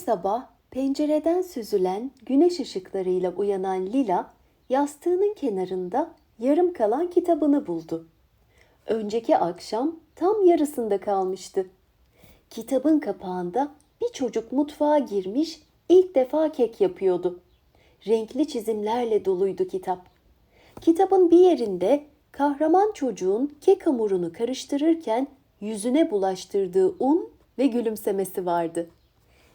sabah pencereden süzülen güneş ışıklarıyla uyanan Lila yastığının kenarında yarım kalan kitabını buldu. Önceki akşam tam yarısında kalmıştı. Kitabın kapağında bir çocuk mutfağa girmiş ilk defa kek yapıyordu. Renkli çizimlerle doluydu kitap. Kitabın bir yerinde kahraman çocuğun kek hamurunu karıştırırken yüzüne bulaştırdığı un ve gülümsemesi vardı.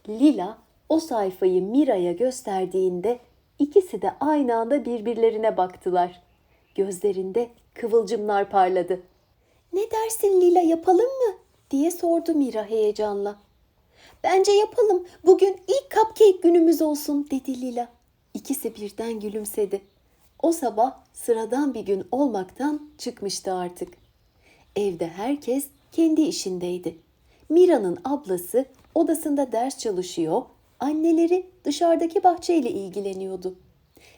Lila o sayfayı Mira'ya gösterdiğinde ikisi de aynı anda birbirlerine baktılar. Gözlerinde kıvılcımlar parladı. Ne dersin Lila yapalım mı? diye sordu Mira heyecanla. Bence yapalım. Bugün ilk cupcake günümüz olsun dedi Lila. İkisi birden gülümsedi. O sabah sıradan bir gün olmaktan çıkmıştı artık. Evde herkes kendi işindeydi. Mira'nın ablası odasında ders çalışıyor, anneleri dışarıdaki bahçeyle ilgileniyordu.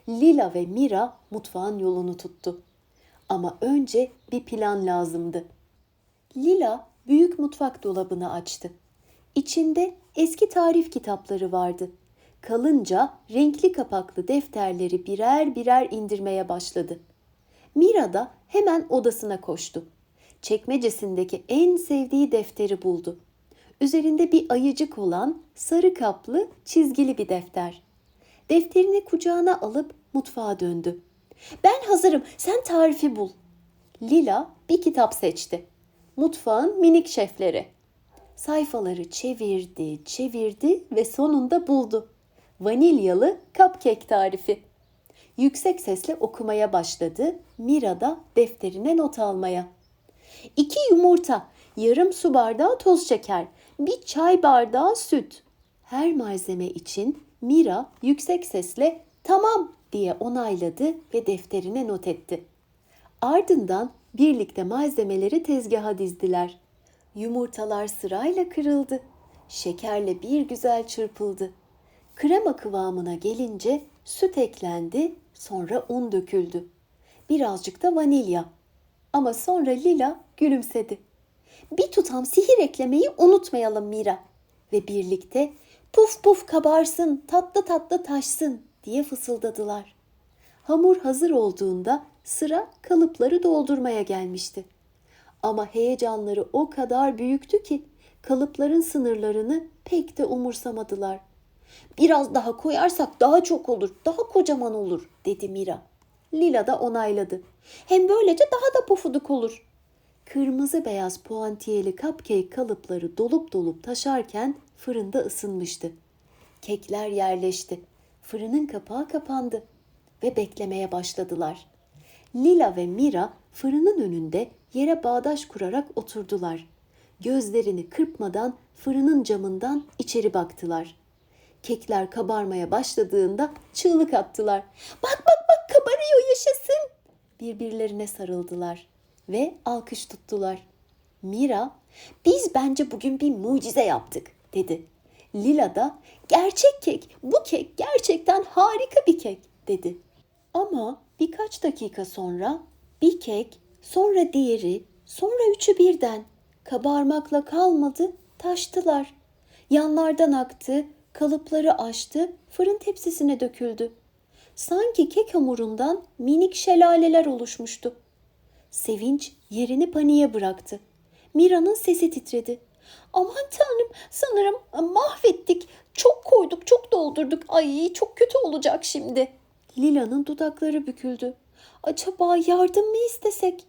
Lila ve Mira mutfağın yolunu tuttu. Ama önce bir plan lazımdı. Lila büyük mutfak dolabını açtı. İçinde eski tarif kitapları vardı. Kalınca renkli kapaklı defterleri birer birer indirmeye başladı. Mira da hemen odasına koştu. Çekmecesindeki en sevdiği defteri buldu. Üzerinde bir ayıcık olan sarı kaplı çizgili bir defter. Defterini kucağına alıp mutfağa döndü. Ben hazırım, sen tarifi bul. Lila bir kitap seçti. Mutfağın minik şefleri. Sayfaları çevirdi, çevirdi ve sonunda buldu. Vanilyalı cupcake tarifi. Yüksek sesle okumaya başladı. Mira da defterine not almaya. İki yumurta, yarım su bardağı toz şeker, bir çay bardağı süt. Her malzeme için Mira yüksek sesle tamam diye onayladı ve defterine not etti. Ardından birlikte malzemeleri tezgaha dizdiler. Yumurtalar sırayla kırıldı. Şekerle bir güzel çırpıldı. Krema kıvamına gelince süt eklendi, sonra un döküldü. Birazcık da vanilya. Ama sonra Lila gülümsedi. Bir tutam sihir eklemeyi unutmayalım Mira. Ve birlikte puf puf kabarsın, tatlı tatlı taşsın diye fısıldadılar. Hamur hazır olduğunda sıra kalıpları doldurmaya gelmişti. Ama heyecanları o kadar büyüktü ki kalıpların sınırlarını pek de umursamadılar. Biraz daha koyarsak daha çok olur, daha kocaman olur dedi Mira. Lila da onayladı. Hem böylece daha da pofuduk olur. Kırmızı beyaz puantiyeli cupcake kalıpları dolup dolup taşarken fırında ısınmıştı. Kekler yerleşti. Fırının kapağı kapandı ve beklemeye başladılar. Lila ve Mira fırının önünde yere bağdaş kurarak oturdular. Gözlerini kırpmadan fırının camından içeri baktılar. Kekler kabarmaya başladığında çığlık attılar. Bak bak bak kabarıyor yaşasın. Birbirlerine sarıldılar ve alkış tuttular. Mira, biz bence bugün bir mucize yaptık dedi. Lila da gerçek kek, bu kek gerçekten harika bir kek dedi. Ama birkaç dakika sonra bir kek, sonra diğeri, sonra üçü birden kabarmakla kalmadı, taştılar. Yanlardan aktı, kalıpları açtı, fırın tepsisine döküldü. Sanki kek hamurundan minik şelaleler oluşmuştu. Sevinç yerini paniğe bıraktı. Mira'nın sesi titredi. Aman tanrım sanırım mahvettik. Çok koyduk, çok doldurduk. Ay çok kötü olacak şimdi. Lila'nın dudakları büküldü. Acaba yardım mı istesek?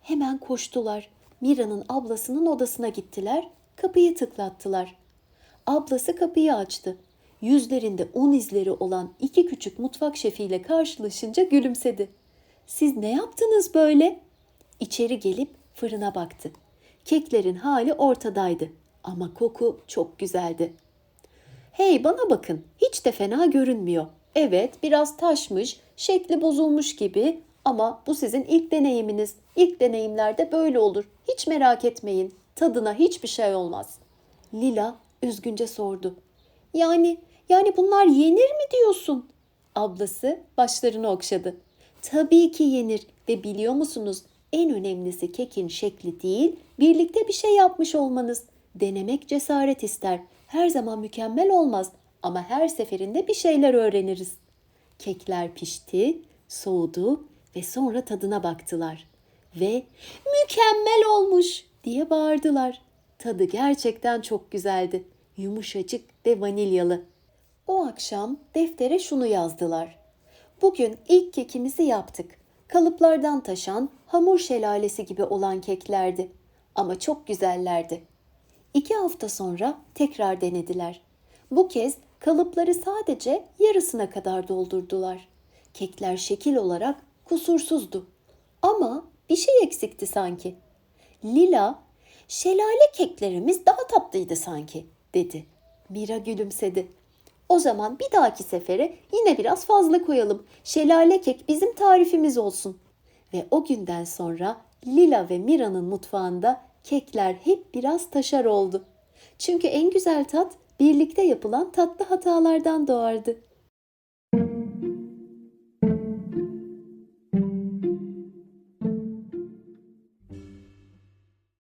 Hemen koştular. Mira'nın ablasının odasına gittiler. Kapıyı tıklattılar. Ablası kapıyı açtı. Yüzlerinde un izleri olan iki küçük mutfak şefiyle karşılaşınca gülümsedi. Siz ne yaptınız böyle? İçeri gelip fırına baktı. Keklerin hali ortadaydı ama koku çok güzeldi. Hey bana bakın, hiç de fena görünmüyor. Evet, biraz taşmış, şekli bozulmuş gibi ama bu sizin ilk deneyiminiz. İlk deneyimlerde böyle olur. Hiç merak etmeyin. Tadına hiçbir şey olmaz. Lila üzgünce sordu. Yani, yani bunlar yenir mi diyorsun? Ablası başlarını okşadı. Tabii ki yenir ve biliyor musunuz en önemlisi kekin şekli değil, birlikte bir şey yapmış olmanız. Denemek cesaret ister. Her zaman mükemmel olmaz ama her seferinde bir şeyler öğreniriz. Kekler pişti, soğudu ve sonra tadına baktılar. Ve mükemmel olmuş diye bağırdılar. Tadı gerçekten çok güzeldi. Yumuşacık ve vanilyalı. O akşam deftere şunu yazdılar. Bugün ilk kekimizi yaptık. Kalıplardan taşan, hamur şelalesi gibi olan keklerdi. Ama çok güzellerdi. İki hafta sonra tekrar denediler. Bu kez kalıpları sadece yarısına kadar doldurdular. Kekler şekil olarak kusursuzdu. Ama bir şey eksikti sanki. Lila, şelale keklerimiz daha tatlıydı sanki, dedi. Mira gülümsedi. O zaman bir dahaki sefere yine biraz fazla koyalım. Şelale kek bizim tarifimiz olsun. Ve o günden sonra Lila ve Mira'nın mutfağında kekler hep biraz taşar oldu. Çünkü en güzel tat birlikte yapılan tatlı hatalardan doğardı.